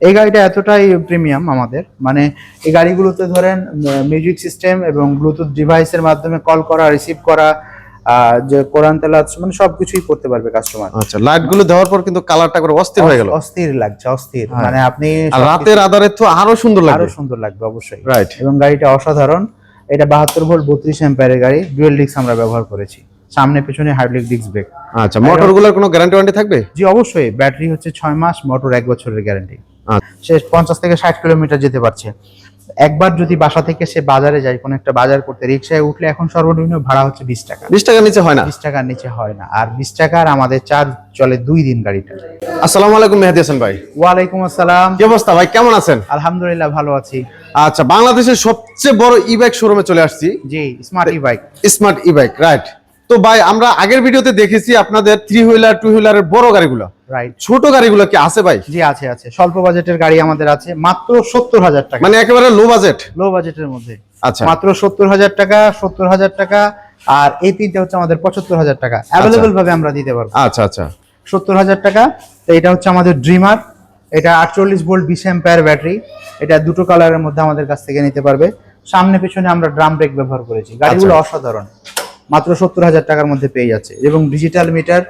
এই গাড়িটা এতটাই প্রিমিয়াম আমাদের। মানে এই গাড়িগুলোতে ধরেন মিউজিক সিস্টেম এবং ব্লুটুথ ডিভাইসের মাধ্যমে কল করা রিসিভ করা যে কোরআন তেলাওয়াত মানে সবকিছুই করতে পারবে কাস্টমার আচ্ছা লাইটগুলো দেওয়ার পর কিন্তু কালারটা করে অস্থির হয়ে গেল। অস্থির লাগছে অস্থির। হ্যাঁ। মানে আপনি রাতের আধারে তো আরও সুন্দর আরও সুন্দর লাগবে অবশ্যই। রাইট এবং গাড়িটা অসাধারণ। এটা বাহাত্তর ভোল্ট বত্রিশ অ্যাম্পায়ারের গাড়ি ডুয়েল ডিস্ক আমরা ব্যবহার করেছি। সামনে পেছনে হাইড্রোলিক ডিস্ক ব্রেক আচ্ছা মোটরগুলোর কোনো গ্যারান্টি ওয়ারেন্টি থাকবে? জি অবশ্যই। ব্যাটারি হচ্ছে ছয় মাস মোটর এক বছরের গ্যারান্টি। সে পঞ্চাশ থেকে ষাট কিলোমিটার যেতে পারছে। একবার যদি বাসা থেকে সে বাজারে যায় কোনো একটা বাজার করতে রিক্সায় উঠলে এখন সর্বনিম্ন ভাড়া হচ্ছে বিশ টাকা। বিশ টাকার নিচে হয় না? বিশ টাকার নিচে হয় না। আর বিশ টাকার আমাদের চার্জ চলে দুই দিন গাড়িটা আসসালামু আলাইকুম মেহেদি হাসান ভাই। ওয়ালাইকুম আসসালাম। কি অবস্থা ভাই? কেমন আছেন? আলহামদুলিল্লাহ ভালো আছি। আচ্ছা বাংলাদেশের সবচেয়ে বড় ই বাইক শোরুমে চলে আসছি। G smart e bike smart e bike right তো ভাই আমরা আগের ভিডিওতে দেখেছি আপনাদের থ্রি হুইলার টু হুইলারের বড় গাড়িগুলো। রাইট ছোট গাড়িগুলো কি আছে ভাই? জি আছে আছে। স্বল্প বাজেটের গাড়ি আমাদের আছে। মাত্র সত্তর হাজার টাকা। মানে একেবারে লো বাজেট লো বাজেটের মধ্যে। আচ্ছা। মাত্র সত্তর হাজার টাকা সত্তর হাজার টাকা আর এই তিনটে হচ্ছে আমাদের পঁচাত্তর হাজার টাকা। অ্যাভেলেবল ভাবে আমরা দিতে পারব। আচ্ছা আচ্ছা। সত্তর হাজার টাকা। তো এটা হচ্ছে আমাদের ড্রিমার এটা আটচল্লিশ ভোল্ট বিশ অ্যাম্পায়ার ব্যাটারি। এটা দুটো কালারের মধ্যে আমাদের কাছ থেকে নিতে পারবে। সামনে পিছনে আমরা ড্রাম ব্রেক ব্যবহার করেছি। গাড়িগুলো অসাধারণ। মাত্র সত্তর হাজার টাকার মধ্যে পেয়ে যাচ্ছে। এবং ডিজিটাল মিটার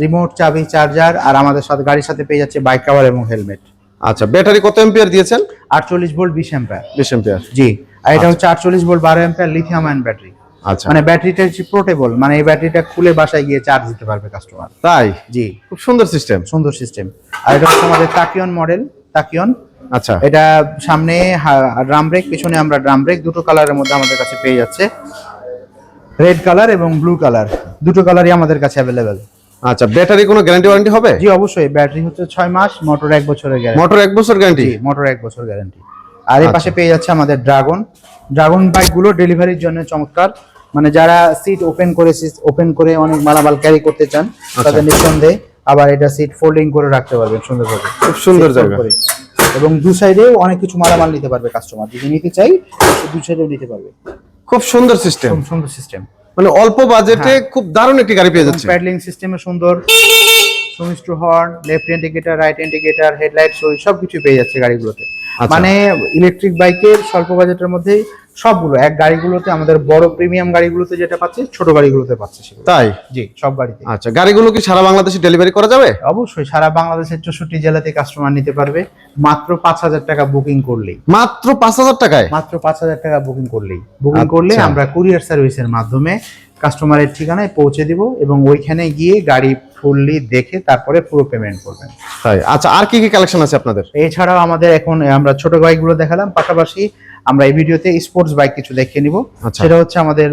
রিমোট চাবি চার্জার আর আমাদের সাথে গাড়ির সাথে পেয়ে যাচ্ছে বাইক কাভার এবং হেলমেট আচ্ছা ব্যাটারি কত এম্পিয়ার দিয়েছেন? আটচল্লিশ ভোল্ট বিশ অ্যাম্পায়ার বিশ এম্পিয়ার জি আর এটা হচ্ছে আটচল্লিশ ভোল্ট বারো অ্যাম্পায়ার লিথিয়াম আয়ন ব্যাটারি আচ্ছা। মানে ব্যাটারিটা হচ্ছে পোর্টেবল মানে এই ব্যাটারিটা খুলে বাসায় গিয়ে চার্জ দিতে পারবে কাস্টমার তাই? জি। খুব সুন্দর সিস্টেম সুন্দর সিস্টেম আর এটা হচ্ছে আমাদের তাকিয়ন মডেল তাকিয়ন আচ্ছা। এটা সামনে ড্রাম ব্রেক পিছনে আমরা ড্রাম ব্রেক দুটো কালারের মধ্যে আমাদের কাছে পেয়ে যাচ্ছে। রেড কালার এবং ব্লু কালার দুটো কালারই আমাদের কাছে অ্যাভেলেবেল আচ্ছা ব্যাটারি কোনো গ্যারান্টি ওয়ারেন্টি হবে? জি অবশ্যই। ব্যাটারি হচ্ছে ছয় মাস মোটর এক বছরের গ্যারান্টি মোটর এক বছর গ্যারান্টি জি মোটর এক বছর গ্যারান্টি আর এই পাশে পেয়ে যাচ্ছে আমাদের ড্রাগন ড্রাগন বাইকগুলো ডেলিভারির জন্য চমৎকার। মানে যারা সিট ওপেন করে ওপেন করে অনেক মালামাল ক্যারি করতে চান তাদের নিঃসন্দেহে আবার এটা সিট ফোল্ডিং করে রাখতে পারবেন সুন্দরভাবে। খুব সুন্দর জায়গা। এবং দু সাইডেও অনেক কিছু মালামাল নিতে পারবে কাস্টমার যদি নিতে চাই দু সাইডেও নিতে পারবে। খুব সুন্দর সিস্টেম খুব সুন্দর সিস্টেম মানে অল্প বাজেটে খুব দারুণ একটি গাড়ি পেয়ে যাচ্ছে প্যাডলিং সিস্টেমে সুন্দর। সুমিষ্ট horn left indicator right indicator headlight switch সবকিছু পেয়ে যাচ্ছে গাড়িগুলোতে। আচ্ছা। মানে ইলেকট্রিক বাইকের স্বল্প বাজেটের মধ্যে সবগুলো এক গাড়িগুলোতে আমাদের বড় প্রিমিয়াম গাড়িগুলোতে যেটা পাচ্ছে ছোট গাড়িগুলোতে পাচ্ছে সেগুলো। তাই? জি সব গাড়িতে। আচ্ছা গাড়িগুলো কি সারা বাংলাদেশে ডেলিভারি করা যাবে? অবশ্যই সারা বাংলাদেশের চৌষট্টি জেলাতে কাস্টমার নিতে পারবে। মাত্র পাঁচ হাজার টাকা বুকিং করলেই। মাত্র পাঁচ হাজার টাকায়? মাত্র পাঁচ হাজার টাকা বুকিং করলেই। বুকিং আচ্ছা। করলে আমরা কুরিয়ার সার্ভিসের মাধ্যমে কাস্টমারের ঠিকানায় পৌঁছে দিব এবং ওইখানে গিয়ে গাড়ি ফুললি দেখে তারপরে পুরো পেমেন্ট করবেন। তাই? আচ্ছা আর কি কি কালেকশন আছে আপনাদের? এছাড়াও আমাদের এখন আমরা ছোট বাইকগুলো দেখালাম পাশাপাশি আমরা এই ভিডিওতে স্পোর্টস বাইক কিছু দেখিয়ে নিব। আচ্ছা। সেটা হচ্ছে আমাদের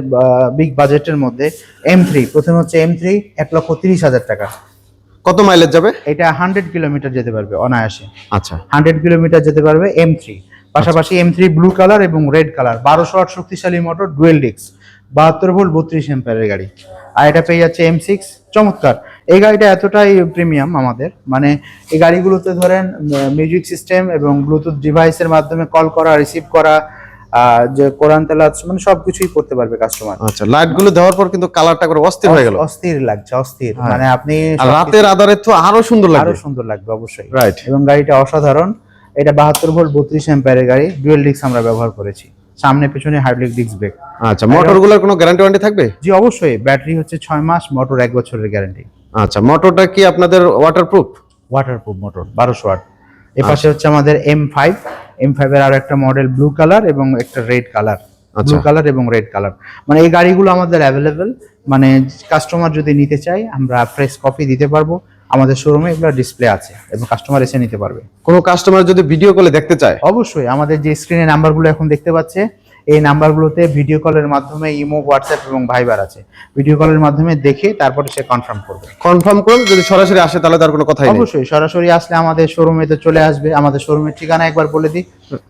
বিগ বাজেটের মধ্যে এম থ্রি প্রথমে হচ্ছে এম থ্রি এক লক্ষ তিরিশ হাজার টাকা। কত মাইলেজ যাবে? এটা হান্ড্রেড কিলোমিটার যেতে পারবে অনায়াসে। আচ্ছা। হান্ড্রেড কিলোমিটার যেতে পারবে এম থ্রি পাশাপাশি এম থ্রি ব্লু কালার এবং রেড কালার বারোশো আট শক্তিশালী মোটর ডুয়েল ডিক্স বাহাত্তর ভোল্ট বত্রিশ এম্পায়ারের গাড়ি। আর এটা পেয়ে যাচ্ছে এম সিক্স চমৎকার। এই গাড়িটা এতটাই প্রিমিয়াম আমাদের। মানে এই গাড়িগুলোতে ধরেন মিউজিক সিস্টেম এবং ব্লুটুথ ডিভাইসের মাধ্যমে কল করা রিসিভ করা যে কোরআন তেলাওয়াত মানে সবকিছুই করতে পারবে কাস্টমার আচ্ছা লাইটগুলো দেওয়ার পর কিন্তু কালারটা করে অস্থির হয়ে গেল। অস্থির লাগছে অস্থির। হ্যাঁ। মানে আপনি রাতের আধারে তো আরও সুন্দর আরও সুন্দর লাগবে অবশ্যই। রাইট এবং গাড়িটা অসাধারণ। এটা বাহাত্তর ভোল্ট বত্রিশ এম্পায়ারের গাড়ি ডুয়েল ডিস্ক আমরা ব্যবহার করেছি। সামনে পেছনে হাইড্রোলিক ডিস্ক ব্রেক আচ্ছা মোটরগুলোর কোনো গ্যারান্টি ওয়ারেন্টি থাকবে? জি অবশ্যই। ব্যাটারি হচ্ছে ছয় মাস মোটর এক বছরের গ্যারান্টি আচ্ছা মোটরটা কি আপনাদের ওয়াটারপ্রুফ ওয়াটারপ্রুফ মোটর বারোশো ওয়াট এ পাশে হচ্ছে আমাদের এম ফাইভ এম ফাইভের আর একটা মডেল ব্লু কালার এবং একটা রেড কালার ব্লু আচ্ছা। কালার এবং রেড কালার মানে এই গাড়িগুলো আমাদের অ্যাভেলেবেল মানে কাস্টমার যদি নিতে চায় আমরা ফ্রেশ কপি দিতে পারব। আমাদের শোরুমে এগুলো ডিসপ্লে আছে এবং কাস্টমার এসে নিতে পারবে। কোনো কাস্টমার যদি ভিডিও কলে দেখতে চায়? অবশ্যই আমাদের যে স্ক্রিনে নাম্বারগুলো এখন দেখতে পাচ্ছে এই নাম্বারগুলোতে ভিডিও কলের মাধ্যমে ইমো হোয়াটসঅ্যাপ এবং ভাইবার আছে। ভিডিও কলের মাধ্যমে দেখে তারপরে সে কনফার্ম করবে। কনফার্ম করুন যদি সরাসরি আসে তাহলে তার কোনো কথাই নেই। অবশ্যই সরাসরি আসলে আমাদের শোরুমে তো চলে আসবে। আমাদের শোরুমের ঠিকানা একবার বলে দিই।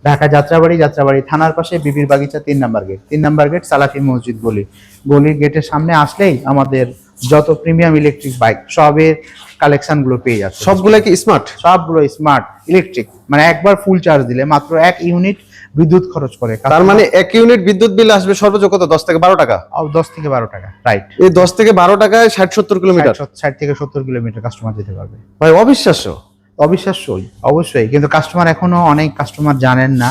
ঢাকা যাত্রাবাড়ি যাত্রাবাড়ি থানার পাশে বিবির বাগিচা তিন নাম্বার গেট তিন নাম্বার গেট সালাফি মসজিদ গলি। গলির গেটের সামনে আসলেই আমাদের যত প্রিমিয়াম ইলেকট্রিক বাইক সবের কালেকশনগুলো পেয়ে যাচ্ছে। সবগুলো কি স্মার্ট সবগুলো স্মার্ট ইলেকট্রিক মানে একবার ফুল চার্জ দিলে মাত্র এক ইউনিট বিদ্যুৎ খরচ করে। তার মানে এক ইউনিট বিদ্যুৎ বিল আসবে সর্বোচ্চ কত? দশ থেকে বারো টাকা? দশ থেকে বারো টাকা রাইট এই দশ থেকে বারো টাকায় ষাট সত্তর কিলোমিটার? ষাট থেকে সত্তর কিলোমিটার কাস্টমার যেতে পারবে। ভাই অবিশ্বাস্য। অবিশ্বাস্যই অবশ্যই। কিন্তু কাস্টমার এখনও অনেক কাস্টমার জানেন না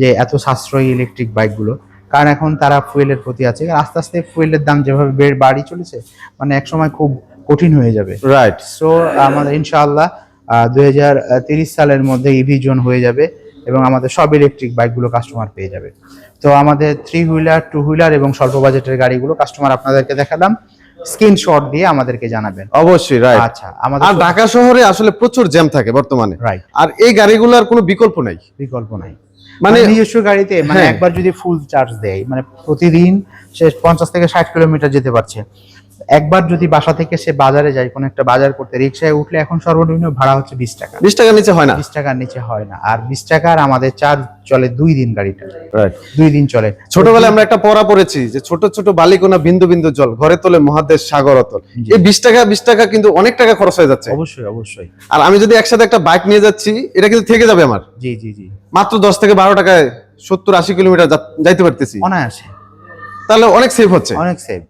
যে এত সাশ্রয়ী ইলেকট্রিক বাইকগুলো কারণ এখন তারা ফুয়েলের প্রতি আছে। আস্তে আস্তে ফুয়েলের দাম যেভাবে বেড়ে বাড়ি চলেছে মানে এক সময় খুব কঠিন হয়ে যাবে। রাইট সো আমাদের ইনশাআল্লাহ দুই হাজার তিরিশ সালের মধ্যে ইভি জোন হয়ে যাবে। এবং আমাদের সব ইলেকট্রিক বাইকগুলো কাস্টমার পেয়ে যাবে। তো আমাদের থ্রি হুইলার টু হুইলার এবং স্বল্প বাজেটের গাড়িগুলো কাস্টমার আপনাদেরকে দেখালাম। স্ক্রিনশট দিয়ে আমাদেরকে জানাবেন। অবশ্যই রাইট আচ্ছা আমাদের আর ঢাকা শহরে আসলে প্রচুর জ্যাম থাকে বর্তমানে। রাইট আর এই গাড়িগুলোর কোনো বিকল্প নাই? বিকল্প নাই। মানে মানে নিজস্ব গাড়িতে মানে হ্যাঁ। একবার যদি ফুল চার্জ দেয় মানে প্রতিদিন সে পঞ্চাশ থেকে ষাট কিলোমিটার যেতে পারছে। একবার যদি বাসা থেকে সে বাজারে যায় কোনো একটা বাজার করতে রিক্সায় উঠলে এখন সর্বনিম্ন ভাড়া হচ্ছে বিশ টাকা। বিশ টাকার নিচে হয় না? বিশ টাকার নিচে হয় না। আর বিশ টাকার আমাদের চার্জ চলে দুই দিন গাড়িটা দুই দিন চলে। ছোটবেলায় আমরা একটা পড়া পড়েছি যে ছোট ছোট বালিকোনা বিন্দু বিন্দু জল ঘরে তোলে মহাদেশ সাগর অতল। এই বিশ টাকা বিশ টাকা কিন্তু অনেক টাকা খরচ হয়ে যাচ্ছে। অবশ্যই অবশ্যই। আর আমি যদি একসাথে একটা বাইক নিয়ে যাচ্ছি এটা কিন্তু থেকে যাবে আমার। জি জি জি। মাত্র দশ থেকে বারো টাকায় সত্তর আশি কিলোমিটার যাইতে পারতেছি। অনায়াসে। তাহলে অনেক সেভ হচ্ছে। অনেক সেভ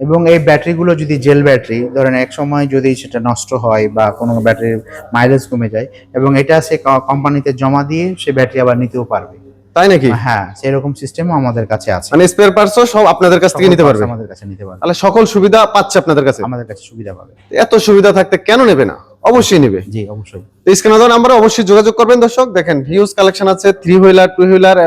এবং এই ব্যাটারিগুলো যদি জেল ব্যাটারি ধরেন এক সময় যদি সেটা নষ্ট হয় বা কোনো ব্যাটারির মাইলেজ কমে যায় এবং এটা সে কোম্পানিতে জমা দিয়ে সে ব্যাটারি আবার নিতেও পারবে। তাই নাকি? হ্যাঁ সেরকম সিস্টেমও আমাদের কাছে আছে। মানে স্পেয়ার পার্টসও সব আপনাদের কাছ থেকে নিতে পারবে? আমাদের কাছে নিতে পারবে। তাহলে সকল সুবিধা পাচ্ছে আপনাদের কাছে? আমাদের কাছে সুবিধা পাবে। এত সুবিধা থাকতে কেন নেবে না? অবশ্যই নেবে। জি অবশ্যই। স্ক্রিনে নাম্বারে অবশ্যই যোগাযোগ করবেন দর্শক। দেখেন হিউজ কালেকশন আছে থ্রি হুইলার টু হুইলার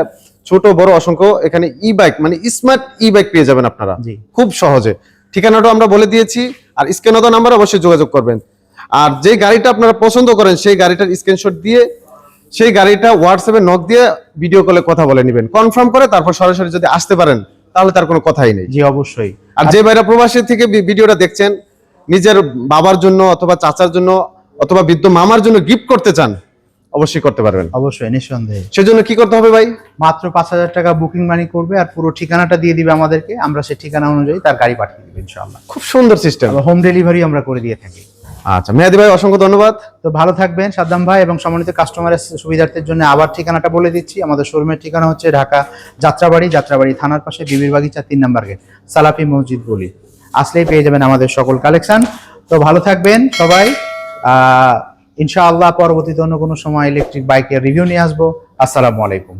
ছোট বড় অসংখ্য এখানে ই বাইক মানে স্মার্ট ই বাইক পেয়ে যাবেন আপনারা। খুব সহজে। ঠিকানাটা আমরা বলে দিয়েছি। আর স্ক্রিনে দেওয়া নাম্বারে অবশ্যই যোগাযোগ করবেন। আর যে গাড়িটা আপনারা পছন্দ করেন সেই গাড়িটার স্ক্রিনশট দিয়ে সেই গাড়িটা হোয়াটসঅ্যাপে নক দিয়ে ভিডিও কলে কথা বলে নেবেন। কনফার্ম করে তারপর সরাসরি যদি আসতে পারেন তাহলে তার কোনো কথাই নেই। জি অবশ্যই। আর যে ভাইরা প্রবাসী থেকে ভিডিওটা দেখছেন নিজের বাবার জন্য অথবা চাচার জন্য অথবা বৃদ্ধ মামার জন্য গিফট করতে চান অবশ্যই করতে পারবেন। অবশ্যই নিঃসন্দেহে। সেজন্য কি করতে হবে ভাই? মাত্র পাঁচ হাজার টাকা বুকিং মানি করবে আর পুরো ঠিকানাটা দিয়ে দিবে আমাদেরকে। আমরা সেই ঠিকানা অনুযায়ী তার গাড়ি পাঠিয়ে দিবে ইনশাআল্লাহ। খুব সুন্দর সিস্টেম হোম ডেলিভারি আমরা করে দিয়ে থাকি। আচ্ছা মেয়াদি ভাই অসংখ্য ধন্যবাদ। তো ভালো থাকবেন সাদ্দাম ভাই এবং সম্মানিত কাস্টমারের সুবিধার্থের জন্য আবার ঠিকানাটা বলে দিচ্ছি। আমাদের শোরুমের ঠিকানা হচ্ছে ঢাকা যাত্রাবাড়ি যাত্রাবাড়ি থানার পাশে বিবির বাগিচা তিন নাম্বার গেট সালাফি মসজিদ গলি। আসলেই পেয়ে যাবেন আমাদের সকল কালেকশন তো ভালো থাকবেন সবাই। আহ ইনশাআল্লাহ পরবর্তীতে অন্য কোনো সময় ইলেকট্রিক বাইকের রিভিউ নিয়ে আসব। আসসালামু আলাইকুম।